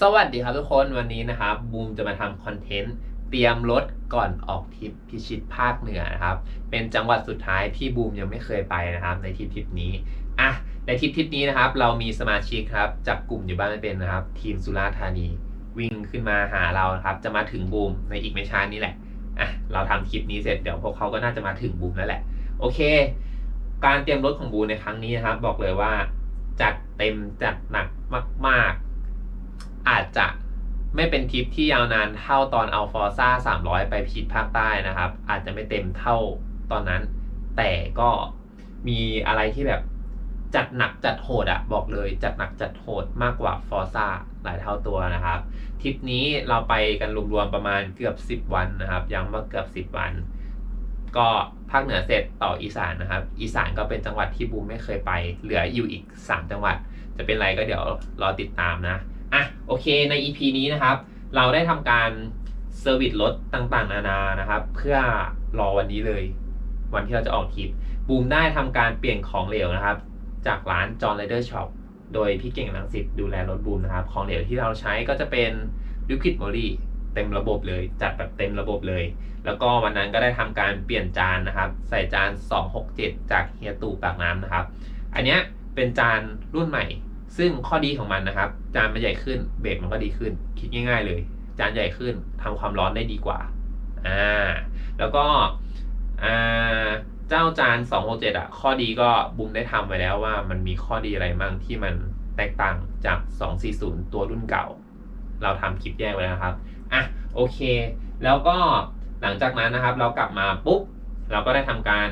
สวัสดีครับทุกคนวันนี้นะครับบูมจะมาทำคอนเทนต์เตรียมรถก่อนออกทริปพิชิตภาคเหนือนะครับ เป็นจังหวัดสุดท้ายที่บูมยังไม่เคยไปนะครับ ในทริปทริปนี้อะในทริปทริปนี้นะครับ เรามีสมาชิกครับจากกลุ่มอยู่บ้านไม่เป็นนะครับ ทีมสุราษฎร์ธานีวิ่งขึ้นมาหาเรานะครับ จะมาถึงบูมในอีกไม่ช้านี้แหละอะเราทำคลิปนี้เสร็จเดี๋ยวพวกเขาก็น่าจะมาถึงบูมแล้วแหละ โอเค การเตรียมรถของบูมในครั้งนี้นะครับ บอกเลยว่าจัดเต็มจัดหนักมาก ๆ อาจจะไม่เป็นทริปที่ยาวนานเท่าตอนเอาฟอร์ซ่า300 ไปพิชิตภาคใต้นะครับ อาจจะไม่เต็มเท่าตอนนั้น แต่ก็มีอะไรที่แบบจัดหนักจัดโหดอะบอกเลยจัดหนักจัดโหดมากกว่าฟอร์ซ่าหลายเท่าตัวนะครับทริปนี้เราไปกันรวมๆประมาณเกือบ 10 วันนะครับย้ำว่าเกือบ 10 วัน ก็ภาคเหนือเสร็จต่ออีสานนะครับ อีสานก็เป็นจังหวัดที่บูมไม่เคยไป เหลืออยู่อีก 3 จังหวัด จะเป็นอะไรก็เดี๋ยวรอติดตามนะ อะโอเคใน EP นี้นะครับ เราได้ทำการเซอร์วิสรถต่างๆ นานานะครับ เพื่อรอวันนี้เลย วันที่เราจะออกทริปบูมได้ทำการเปลี่ยนของเหลวนะครับ จากร้าน John Rider Shop โดยพี่เก่งลังสิตดูแลรถบูมนะครับ ของเหลวที่เราใช้ก็จะเป็น Liquid Moly เต็มระบบเลย จัดแบบเต็มระบบเลย แล้วก็วันนั้นก็ได้ทำการเปลี่ยนจานนะครับ ใส่จาน 267 จากเฮียตู่ปากน้ำนะครับ อันนี้เป็นจานรุ่นใหม่ ซึ่งข้อดีของมันนะครับ จานมันใหญ่ขึ้นเบรกมันก็ดีขึ้น คิดง่าย ๆ เลย จานใหญ่ขึ้นทำความร้อนได้ดีกว่าอ่าแล้วก็อ่าเจ้าจาน267อะข้อดีก็บุมได้ทำไว้แล้วว่ามันมีข้อดีอะไรบ้างที่มันแตกต่างจาก 240 ตัวรุ่นเก่า เราทำคลิปแยกไว้แล้วนะครับอะโอเค แล้วก็หลังจากนั้นนะครับ เรากลับมาปุ๊บเราก็ได้ทำการ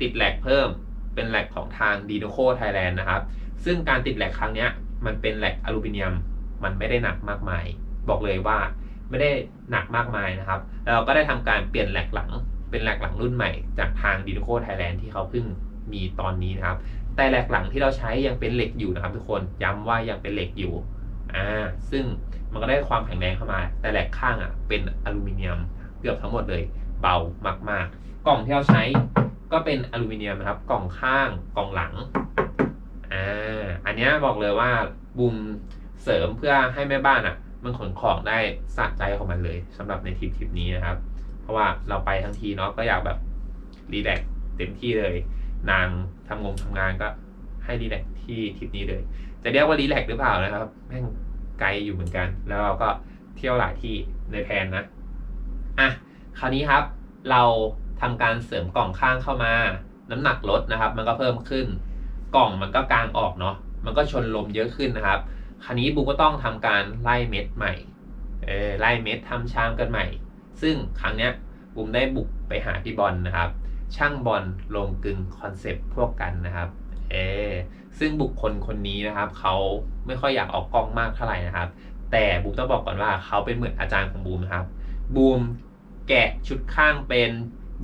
ติดแหลกเพิ่มเป็นแหลกของทาง d i n o c o Thailand นะครับ ซึ่งการติดแหลกครั้งเนี้ย มันเป็นแหลกอลูมิเนียม มันไม่ได้หนักมากมาย บอกเลยว่าไม่ได้หนักมากมายนะครับแล้วเราก็ได้ทำการเปลี่ยนแหลกหลัง เป็นแหลกหลังรุ่นใหม่จากทาง d i n o c o Thailand ที่เขาเพิ่งมีตอนนี้นะครับ แต่แหลกหลังที่เราใช้ยังเป็นเหล็กอยู่นะครับ ทุกคนย้ำว่ายังเป็นเหล็กอยู่อ่าซึ่งมันก็ได้ความแข็งแรงเข้ามา แต่แหลกข้างอะเป็นอลูมิเนียมเกือบทั้งหมดเลย เบามาก ๆ กล่องที่เราใช้ก็เป็นอลูมิเนียมนะครับ กล่องข้าง กล่องหลัง อ่าอันเนี้ยบอกเลยว่าบูมเสริมเพื่อให้แม่บ้านอะ มันขนของได้สะใจของมันเลยสำหรับในทริปทริปนี้นะครับ เพราะว่าเราไปทั้งทีเนาะก็อยากแบบรีแลกซ์เต็มที่เลย นางทำงงทำงานก็ให้รีแลกซ์ที่ทริปนี้เลย จะเรียกว่ารีแลกซ์หรือเปล่านะครับแม่งไกลอยู่เหมือนกัน แล้วเราก็เที่ยวหลายที่ในแพลนนะอะคราวนี้ครับ เราทำการเสริมกล่องข้างเข้ามา น้ำหนักลดนะครับ มันก็เพิ่มขึ้น กล่องมันก็กางออกเนาะมันก็ชนลมเยอะขึ้นนะครับ คราวนี้บูมก็ต้องทำการไล่เม็ดใหม่เออไล่เม็ดทำชามกันใหม่ ซึ่งครั้งเนี้ยบูมได้บุกไปหาพี่บอลนะครับ ช่างบอลลงกึงคอนเซปต์พวกกันนะครับเออซึ่งบุคคลคนนี้นะครับเขาไม่ค่อยอยากออกกล้องมากเท่าไหร่นะครับ แต่บูมต้องบอกก่อนว่าเขาเป็นเหมือนอาจารย์ของบูมนะครับบูมแกะชุดข้างเป็น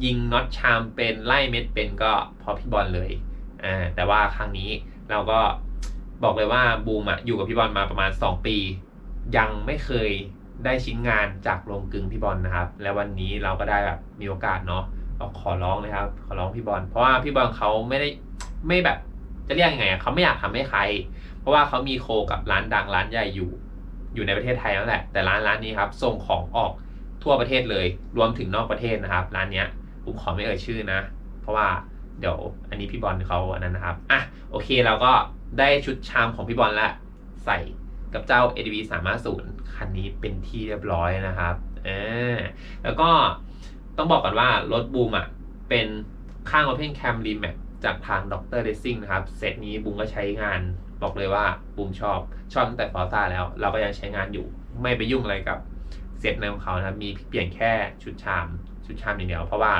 ยิงน็อตชามเป็นไล่เม็ดเป็นก็พราะพี่บอลเลย อ่าแต่ว่าครั้งนี้เราก็บอกเลยว่าบูมอะอยู่กับพี่บอลมาประมาณ 2 ปี ยังไม่เคยได้ชิ้นงานจากโรงกลึงพี่บอลนะครับ และวันนี้เราก็ได้แบบมีโอกาสเนาะเราขอร้องเลยครับ ขอร้องพี่บอลเพราะว่าพี่บอลเขาไม่ได้ไม่แบบจะเรียกยังไงเขาไม่อยากทำให้ใคร เพราะว่าเขามีโคกับร้านดังร้านใหญ่อยู่ อยู่ในประเทศไทยนั่นแหละ แต่ร้านร้านนี้ครับส่งของออกทั่วประเทศเลย รวมถึงนอกประเทศนะครับ ร้านเนี้ยผมขอไม่เอ่ยชื่อนะ เพราะว่า เดี๋ยวอันนี้พี่บอลเขาอันนั้นนะครับ อะโอเคเราก็ได้ชุดชามของพี่บอลละใส่กับเจ้า ADV 350คันนี้เป็นที่เรียบร้อยนะครับเออแล้วก็ต้องบอกก่อนว่ารถบูมอะเป็นข้าง Open Cam Remap จากทางดร Racing นะครับเซตนี้บูมก็ใช้งานบอกเลยว่าบูมชอบ ชอบตั้งแต่ฟอร์ซ่าแล้ว เราก็ยังใช้งานอยู่ไม่ไปยุ่งอะไรกับเซตในของเขานะครับมีเปลี่ยนแค่ชุดชาม ชุดชามอย่างเดียวเพราะว่า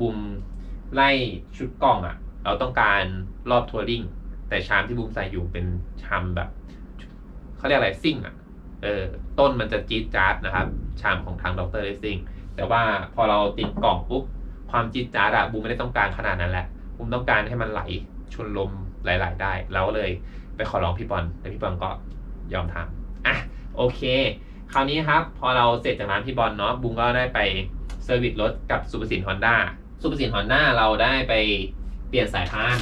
บูม ไล่ชุดกล้องอะ่ะ เราต้องการรอบทัวริงแต่ชามที่บูมใส่อยู่เป็นชามแบบเขาเรียกอะไรซิ่งอะ่ะเออต้นมันจะจี๊ดจ๊าดนะครับ ชามของทางดรเรซิ่งแต่ว่าพอเราติดกล่องปุ๊บความจี๊ดจ๊าดอะบูมไม่ได้ต้องการขนาดนั้นแหละบูมต้องการให้มันไหลชนลมไหลๆได้ เราก็เลยไปขอร้องพี่บอลแต่พี่บอลก็ยอมทำอะโอเค คราวนี้ครับ พอเราเสร็จจากร้านพี่บอลเนาะบูมก็ได้ไปเซอร์วิสรถกับซูเปอร์สินฮอนด้า ซูเปอร์สินฮอนด้าเราได้ไปเปลี่ยนสายพาน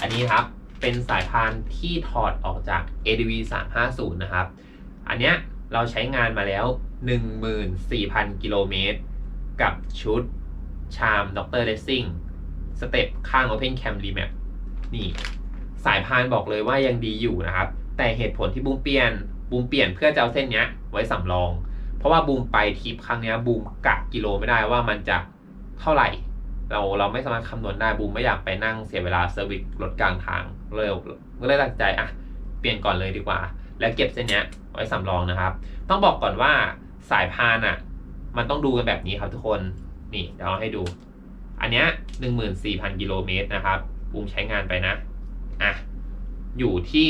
อันนี้ครับเป็นสายพานที่ถอดออกจาก ADV 350 นะครับ อันเนี้ยเราใช้งานมาแล้ว 14,000 กิโลเมตร กับชุดชามด็อกเตอร์เลสซิ่งสเต็ปข้าง Open Cam Remap นี่ สายพานบอกเลยว่ายังดีอยู่นะครับ แต่เหตุผลที่บูมเปลี่ยนบูมเปลี่ยนเพื่อจะเอาเส้นเนี้ยไว้สำรอง เพราะว่าบูมไปทริปครั้งเนี้ยบูมกะกิโลไม่ได้ว่ามันจะเท่าไหร่ เราเราไม่สามารถคำนวณได้บูมไม่อยากไปนั่งเสียเวลาเซอร์วิสรถกลางทางเลยก็เลยตัดใจอะเปลี่ยนก่อนเลยดีกว่า แล้วเก็บเส้นเนี้ยไว้สำรองนะครับ ต้องบอกก่อนว่าสายพานอะ มันต้องดูกันแบบนี้ครับทุกคนนี่เดี๋ยวเอาให้ดู อันเนี้ยหนึ่งหมื่นสี่พันกิโลเมตรนะครับบูมใช้งานไปนะอะอยู่ที่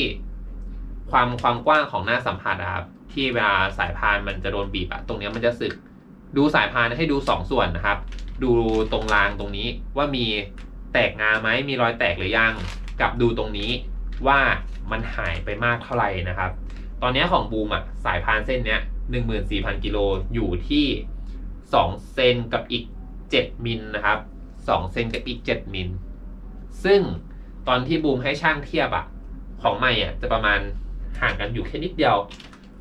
ความความกว้างของหน้าสัมผัสครับที่เวลาสายพานมันจะโดนบีบอะตรงเนี้ยมันจะสึก ดูสายพานให้ดูสองส่วนนะครับ ดูตรงรางตรงนี้ว่ามีแตกงาไหมมีรอยแตกหรือยัง กับดูตรงนี้ว่ามันหายไปมากเท่าไหร่นะครับ ตอนนี้ของบูมอะสายพานเส้นเนี้ยหนึ่งหมื่นสี่พันกิโลอยู่ที่สองเซนกับอีกเจ็ดมิลนะครับสองเซนกับอีกเจ็ดมิล ซึ่งตอนที่บูมให้ช่างเทียบอะของใหม่อะจะประมาณห่างกันอยู่แค่นิดเดียว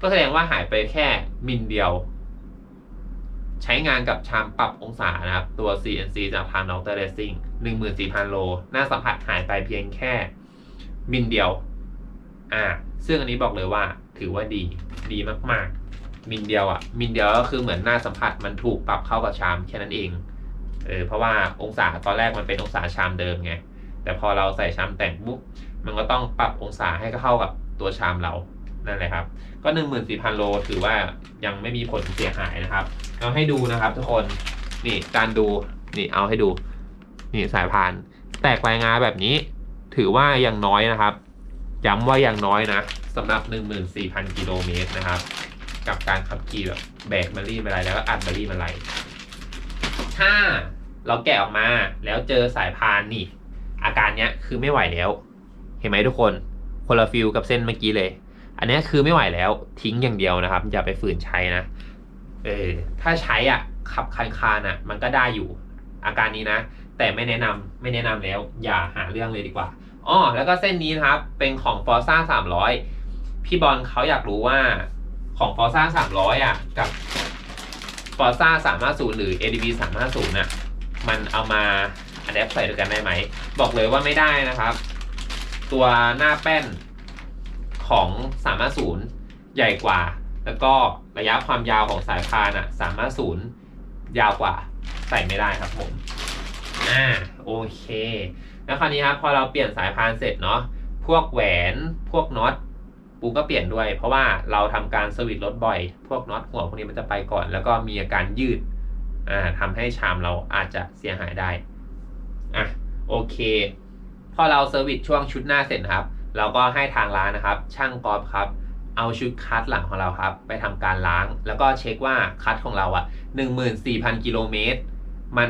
ก็แสดงว่าหายไปแค่มิลเดียว ใช้งานกับชามปรับองศานะครับ ตัว CNC จากทาง d r Racing 14,000โล หน้าสัมผัสหายไปเพียงแค่มิลเดียว อ่า ซึ่งอันนี้บอกเลยว่าถือว่าดี ดีมากๆ มิลเดียวอะ มิลเดียวก็คือเหมือนหน้าสัมผัสมันถูกปรับเข้ากับชามแค่นั้นเอง เออ เพราะว่าองศาตอนแรกมันเป็นองศาชามเดิมไง แต่พอเราใส่ชามแต่งปุ๊บ มันก็ต้องปรับองศาให้เข้ากับตัวชามเรา นั่นแหละครับ ก็ 14,000 โล ถือว่ายังไม่มีผลเสียหายนะครับ เอาให้ดูนะครับทุกคน นี่การดู นี่เอาให้ดู นี่สายพาน แตกรายงานแบบนี้ ถือว่ายังน้อยนะครับ ย้ำว่ายังน้อยนะสำหรับ 14,000 กิโลเมตรนะครับ กับการขับขี่แบบแบกมารี่มาไรแล้วก็อัดมารี่มาไรถ้าเราแกะออกมาแล้วเจอสายพานนี่ อาการเนี้ยคือไม่ไหวแล้ว เห็นไหมทุกคนคนละฟิลกับเส้นเมื่อกี้เลย อันนี้คือไม่ไหวแล้วทิ้งอย่างเดียวนะครับอย่าไปฝืนใช้นะ เออถ้าใช้อะขับคันคานอะ มันก็ได้อยู่ อาการนี้นะ แต่ไม่แนะนำไม่แนะนำแล้ว อย่าหาเรื่องเลยดีกว่าอ๋อแล้วก็เส้นนี้นะครับ เป็นของ f o r z a 300พี่บอลเขาอยากรู้ว่าของ f o r z a 300อะ กับ f o r z a 350หรือ ADV 350น่ะมันเอามาอัดแอปใส่ด้วยกันได้ไหม บอกเลยว่าไม่ได้นะครับ ตัวหน้าแป้น ของ 350 ใหญ่กว่า แล้วก็ระยะความยาวของสายพานอะ350 ยาวกว่าใส่ไม่ได้ครับผมอ่าโอเค แล้วคราวนี้ครับพอเราเปลี่ยนสายพานเสร็จเนาะพวกแหวนพวกน็อตปูก็เปลี่ยนด้วย เพราะว่าเราทำการสวิตช์รถบ่อย พวกน็อตหัวพวกนี้มันจะไปก่อน แล้วก็มีอาการยืดอ่าทำให้ชามเราอาจจะเสียหายได้อะโอเค พอเราเซอร์วิสช่วงชุดหน้าเสร็จครับ เราก็ให้ทางร้านนะครับ ช่างกอล์ฟครับ เอาชุดคัดหลังของเราครับ ไปทำการล้าง แล้วก็เช็คว่าคัดของเราอะ14,000 กิโลเมตร มัน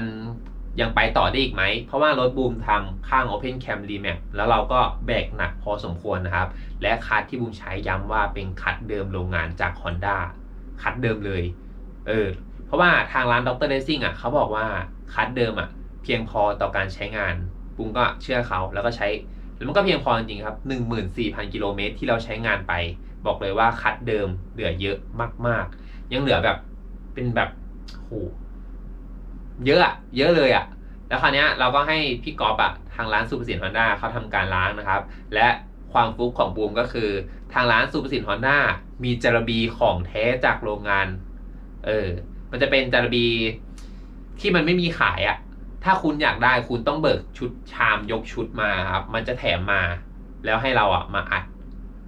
ยังไปต่อได้อีกไหม เพราะว่ารถบูมทำข้าง Open Cam Remap แล้วเราก็แบกหนักพอสมควรนะครับ และคัดที่บูมใช้ย้ำว่าเป็นคัดเดิมโรงงานจาก Honda คัดเดิมเลย เออ เพราะว่าทางร้านดร Racing อะเขาบอกว่าคัดเดิมอะ เพียงพอต่อการใช้งานบูมก็เชื่อเขาแล้วก็ใช้ มันก็เพียงพอจริงๆครับ 14,000 กิโลเมตรที่เราใช้งานไป บอกเลยว่าคัดเดิมเหลือเยอะมากๆ ยังเหลือแบบเป็นแบบโหเยอะอะเยอะเลยอะแล้วคราวเนี้ยเราก็ให้พี่กอล์ฟอะทางร้านซูเปอร์สินฮอนด้าเขาทำการล้างนะครับ และความฟุกของบูมก็คือ ทางร้านซูเปอร์สินฮอนด้ามีจารบีของแท้จากโรงงาน เออ มันจะเป็นจารบีที่มันไม่มีขายอะ ถ้าคุณอยากได้คุณต้องเบิกชุดชามยกชุดมาครับ มันจะแถมมา แล้วให้เราอะมาอัด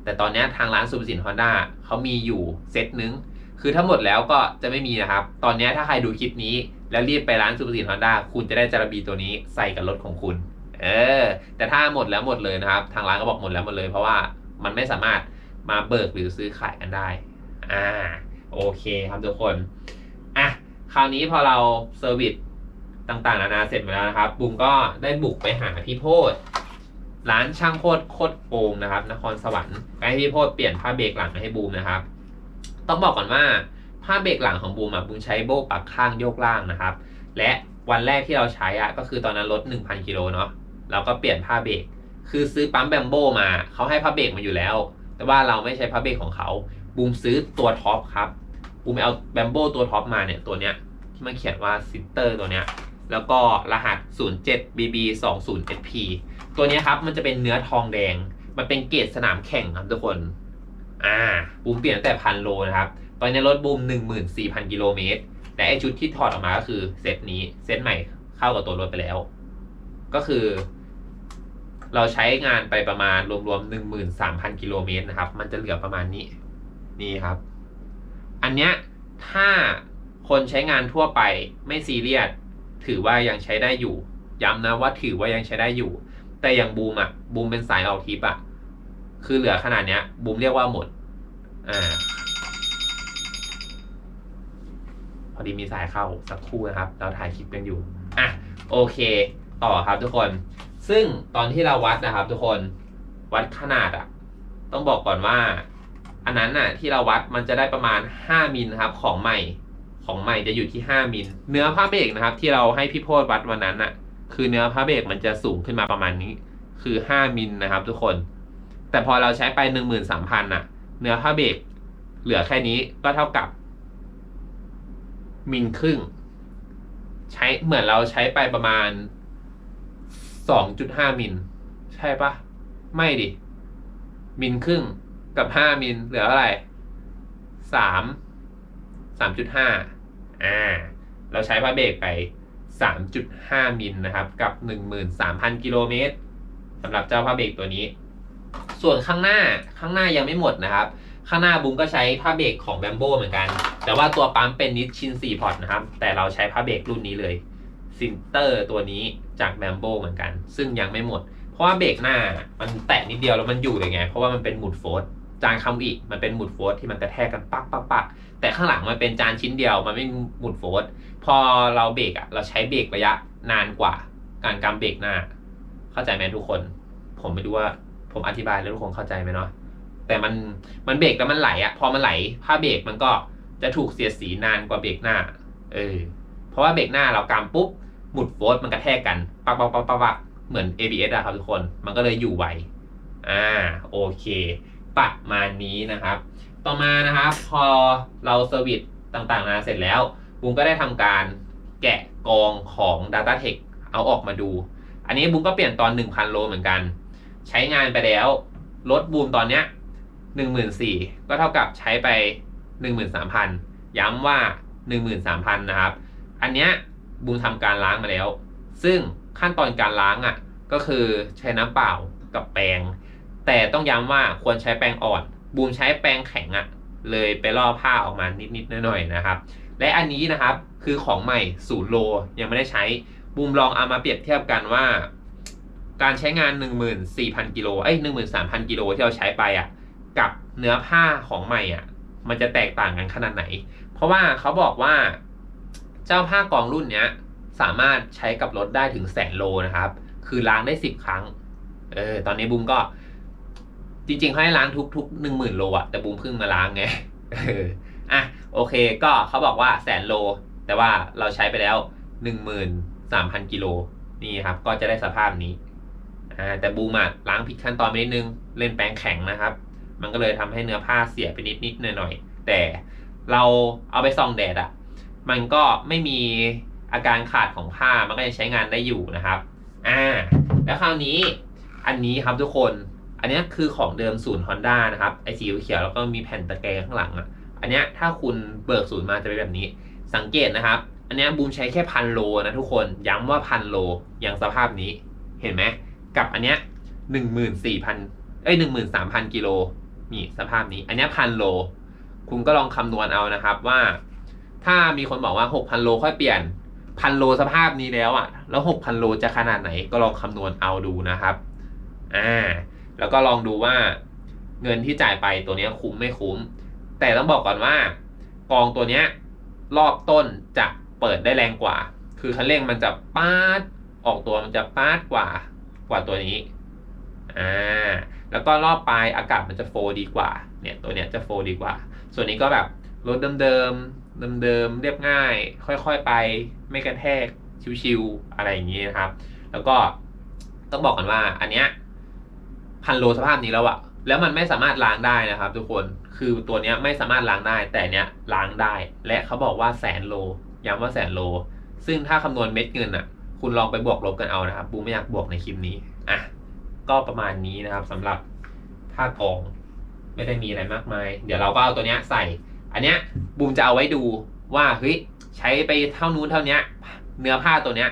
แต่ตอนนี้ทางร้านซูเปอร์สินฮอนด้าเขามีอยู่เซตนึง คือถ้าหมดแล้วก็จะไม่มีนะครับ ตอนนี้ถ้าใครดูคลิปนี้ แล้วรีบไปร้านซูเปอร์สินฮอนด้าคุณจะได้จารบีตัวนี้ใส่กับรถของคุณ เออ แต่ถ้าหมดแล้วหมดเลยนะครับ ทางร้านก็บอกหมดแล้วหมดเลย เพราะว่ามันไม่สามารถมาเบิกหรือซื้อขายกันได้ อ่า โอเคครับทุกคน อะ คราวนี้พอเราเซอร์วิส ต่างๆนานาเสร็จหมาแล้วนะครับบุมก็ได้บุกไปหาพี่โพดร้านช่างโพดโคตรโกงนะครับ นครสวรรค์ไปให้พี่โพดเปลี่ยนผ้าเบรกหลังให้บูมนะครับ ต้องบอกก่อนว่าผ้าเบรกหลังของบูมอะบูมใช้โบ้ปักข้างโยกล่างนะครับ และวันแรกที่เราใช้อะก็คือตอนนั้นรถ1,000กิโลเนาะเราก็เปลี่ยนผ้าเบรกคือซื้อปั๊มแบมโบมาเขาให้ผ้าเบรกมาอยู่แล้ว แต่ว่าเราไม่ใช้ผ้าเบรกของเขาบูมซื้อตัวท็อปครับบูมไปเอาแบมโบตัวท็อปมาเนี่ยตัวเนี้ยที่มันเขียนว่าซินเตอร์ตัวเนี้ย แล้วก็รหัส 07BB 20 SP ตัวนี้ครับมันจะเป็นเนื้อทองแดง มันเป็นเกรดสนามแข่งครับทุกคน อ่า บูมเปลี่ยนแต่พันโลนะครับ ตอนนี้รถบูม 14,000 กิโลเมตร แต่ไอชุดที่ถอดออกมาก็คือเซตนี้ เซตใหม่เข้ากับตัวรถไปแล้ว ก็คือ เราใช้งานไปประมาณรวมๆ 13,000 กิโลเมตรนะครับ มันจะเหลือประมาณนี้ นี่ครับ อันเนี้ยถ้าคนใช้งานทั่วไปไม่ซีเรียส ถือว่ายังใช้ได้อยู่ ย้ำนะว่าถือว่ายังใช้ได้อยู่ แต่อย่างบูมอะบูมเป็นสายออกทิปอะคือเหลือขนาดเนี้ยบูมเรียกว่าหมดอ่าพอดีมีสายเข้าสักครู่นะครับ เราถ่ายคลิปกันอยู่อะโอเค ต่อครับทุกคน ซึ่งตอนที่เราวัดนะครับ ทุกคนวัดขนาดอะต้องบอกก่อนว่า อันนั้นน่ะที่เราวัดมันจะได้ประมาณ 5มิลครับของใหม่ ของใหม่จะอยู่ที่ 5มิลเนื้อผ้าเบรกนะครับ ที่เราให้พี่โพดวัดวันนั้นน่ะคือเนื้อผ้าเบรกมันจะสูงขึ้นมาประมาณนี้ คือ 5มิลนะครับ ทุกคน แต่พอเราใช้ไป 13,000น่ะ เนื้อผ้าเบรกเหลือแค่นี้ก็เท่ากับ มิลครึ่ง ใช้เหมือนเราใช้ไปประมาณ 2.5มิลใช่ปะไม่ดิ มิลครึ่งกับ 5มิลเหลือเท่าไร่สามสามจุดห้า อ่าเราใช้ผ้าเบรกไป 3.5 มิลนะครับ กับ 13,000 กิโลเมตรสำหรับเจ้าผ้าเบรกตัวนี้ ส่วนข้างหน้าข้างหน้ายังไม่หมดนะครับ ข้างหน้าบุ้งก็ใช้ผ้าเบรกของแบมโบเหมือนกัน แต่ว่าตัวปั๊มเป็นนิชชิน4พอร์ตนะครับ แต่เราใช้ผ้าเบรกรุ่นนี้เลยซินเตอร์ตัวนี้จากแบมโบเหมือนกัน ซึ่งยังไม่หมด เพราะว่าเบรกหน้ามันแตะนิดเดียวแล้วมันอยู่เลยไง เพราะว่ามันเป็นหมุดโฟร์ จานคำอีกมันเป็นหมุดโฟร์ที่มันกระแทกกันปักปักปักแต่ข้างหลังมันเป็นจานชิ้นเดียวมันไม่มีหมุดโฟร์พอเราเบรกอะเราใช้เบรกระยะนานกว่า การกำเบรกหน้า เข้าใจไหมทุกคน ผมไม่รู้ว่าผมอธิบายแล้วทุกคนเข้าใจไหมเนาะแต่มันมันเบรกแล้วมันไหลอะพอมันไหลผ้าเบรกมันก็จะถูกเสียดสีนานกว่าเบรกหน้า เออ เพราะว่าเบรกหน้าเรากำปุ๊บหมุดโฟร์มันกระแทกกันปักปักปักปักปักเหมือน ABS อะครับทุกคน มันก็เลยอยู่ไวอ่าโอเค ประมาณนี้นะครับ ต่อมานะครับ พอเราเซอร์วิสต่างๆนะเสร็จแล้วบุ้งก็ได้ทำการแกะกองของ DataTech เอาออกมาดู อันนี้บุ้งก็เปลี่ยนตอน 1,000 โลเหมือนกัน ใช้งานไปแล้วรถบูมตอนเนี้ยหนึ่งหมื่นสี่ก็เท่ากับใช้ไปหนึ่งหมื่นสามพันย้ำว่าหนึ่งหมื่นสามพันนะครับ อันเนี้ยบูมทำการล้างมาแล้ว ซึ่งขั้นตอนการล้างอะก็คือใช้น้ำเปล่ากับแปรง แต่ต้องย้ำว่าควรใช้แปรงอ่อน บูมใช้แปรงแข็งอะเลยไปล่อผ้าออกมานิดๆหน่อยๆนะครับ และอันนี้นะครับคือของใหม่ศูนย์โลยังไม่ได้ใช้บูมลองเอามาเปรียบเทียบกันว่า การใช้งาน 14,000 กิโลเอ้ย13,000 กิโลที่เราใช้ไปอะกับเนื้อผ้าของใหม่อะ มันจะแตกต่างกันขนาดไหน เพราะว่าเขาบอกว่า เจ้าผ้ากองรุ่นเนี้ย สามารถใช้กับรถได้ถึงแสนโลนะครับ คือล้างได้ 10 ครั้งเออตอนนี้บูมก็ จริงๆเขาให้ล้างทุกทุกหนึ่งหมื่นโลอะแต่บูมเพิ่งมาล้างไงอะโอเคก็เขาบอกว่าแสนโล แต่ว่าเราใช้ไปแล้วหนึ่งหมื่นสามพันกิโลนี่ครับ ก็จะได้สภาพนี้อ่าแต่บูมอะล้างผิดขั้นตอนไปนิดนึงเล่นแปรงแข็งนะครับ มันก็เลยทำให้เนื้อผ้าเสียไปนิดนิดหน่อยหน่อยๆแต่เราเอาไปส่องแดดอะมันก็ไม่มีอาการขาดของผ้ามันก็ยังใช้งานได้อยู่นะครับ อ่า แล้วคราวนี้อันนี้ครับทุกคน อันนี้คือของเดิมศูนย์ Honda นะครับไอสีเขียวแล้วก็มีแผ่นตะแกรงข้างหลังอะอันนี้ถ้าคุณเบิกศูนย์มาจะเป็นแบบนี้ สังเกตนะครับ อันนี้บูมใช้แค่พันโลนะทุกคนย้ำว่าพันโลอย่างสภาพนี้เห็นไหมกับอันเนี้ยหนึ่งหมื่นสี่พันเอ้ยหนึ่งหมื่นสามพันกิโลนี่สภาพนี้ อันนี้พันโล คุณก็ลองคำนวณเอานะครับว่า ถ้ามีคนบอกว่าหกพันโลค่อยเปลี่ยนพันโลสภาพนี้แล้วอะ่ะ แล้วหกพันโลจะขนาดไหนก็ลองคำนวณเอาดูนะครับ อ่า แล้วก็ลองดูว่าเงินที่จ่ายไปตัวนี้คุ้มไม่คุ้ม แต่ต้องบอกก่อนว่า กองตัวนี้รอบต้นจะเปิดได้แรงกว่า คือคันเร่งมันจะปาดออกตัวมันจะปาดกว่ากว่าตัวนี้อ่าแล้วก็รอบปลายอากาศมันจะโฟดีกว่าเนี่ยตัวเนี้ยจะโฟดีกว่า ส่วนนี้ก็แบบรถเดิมๆเดิมๆเรียบง่าย ค่อยๆไปไม่กระแทกชิวๆอะไรอย่างนี้นะครับ แล้วก็ต้องบอกกันว่าอันเนี้ย พันโลสภาพนี้แล้วอะแล้วมันไม่สามารถล้างได้นะครับ ทุกคนคือตัวเนี้ยไม่สามารถล้างได้ แต่เนี้ยล้างได้ และเขาบอกว่าแสนโลย้ำว่าแสนโล ซึ่งถ้าคำนวณเม็ดเงินอะคุณลองไปบวกลบกันเอานะครับบูไม่อยากบวกในคลิปนี้อะก็ประมาณนี้นะครับสำหรับผ้ากอง ไม่ได้มีอะไรมากมาย เดี๋ยวเราก็เอาตัวเนี้ยใส่ อันเนี้ยบูมจะเอาไว้ดูว่าเฮ้ยใช้ไปเท่านู้นเท่าเนี้ยเนื้อผ้าตัวเนี้ย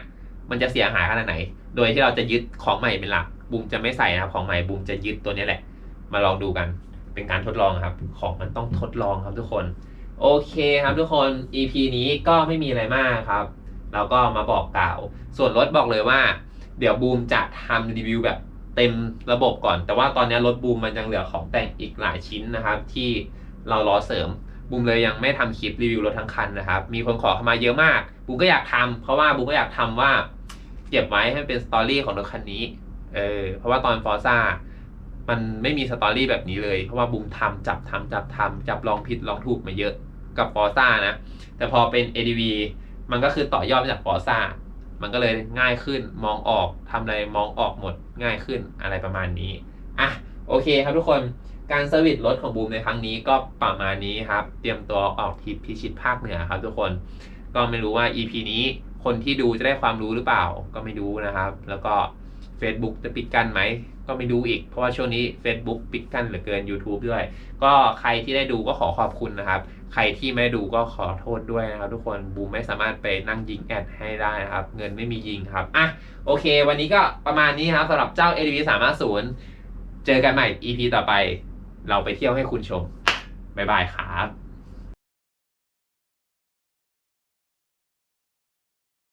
มันจะเสียหายขนาดไหน โดยที่เราจะยึดของใหม่เป็นหลัก บูมจะไม่ใส่นะครับ ของใหม่บูมจะยึดตัวนี้แหละ มาลองดูกัน เป็นการทดลองครับ ของมันต้องทดลองครับทุกคน โอเคครับทุกคน EP นี้ก็ไม่มีอะไรมากครับ เราก็มาบอกกล่าว ส่วนรถบอกเลยว่า เดี๋ยวบูมจะทำรีวิวแบบเต็มระบบก่อน แต่ว่าตอนนี้รถบูมมันยังเหลือของแต่งอีกหลายชิ้นนะครับ ที่เรารอเสริมบูมเลยยังไม่ทำคลิปรีวิวรถทั้งคันนะครับ มีคนขอเข้ามาเยอะมากบูมก็อยากทำเพราะว่าบูมก็อยากทำว่า เก็บไว้ให้เป็นสตอรี่ของรถคันนี้ เออเพราะว่าตอนฟอร์ซ่ามันไม่มีสตอรี่แบบนี้เลย เพราะว่าบูมทำจับทำจับทำจับลองผิดลองถูกมาเยอะกับฟอร์ซ่านะ แต่พอเป็น ADV มันก็คือต่อยอดมาจากฟอร์ซ่ามันก็เลยง่ายขึ้นมองออกทำอะไรมองออกหมดง่ายขึ้นอะไรประมาณนี้อะโอเคครับทุกคนการเซอร์วิสรถของบูมในครั้งนี้ก็ประมาณนี้ครับ เตรียมตัวออกทริปพิชิตภาคเหนือครับทุกคน ก็ไม่รู้ว่า EP นี้คนที่ดูจะได้ความรู้หรือเปล่าก็ไม่รู้นะครับ แล้วก็ Facebook จะปิดกั้นไหม ก็ไม่รู้อีก เพราะว่าช่วงนี้ Facebook ปิดกั้นเหลือเกิน YouTube ด้วย ก็ใครที่ได้ดูก็ขอขอบคุณนะครับ ใครที่ไม่ด้ดูก็ขอโทษด้วยนะครับ ทุกคนบูมไม่สามารถไปนั่งยิงแอดให้ได้นะครับ เงินไม่มียิงครับอะโอเค วันนี้ก็ประมาณนี้ครับสำหรับเจ้า ADV 350เจอกันใหม่ EP ต่อไป เราไปเที่ยวให้คุณชมบ๊ายบายครับ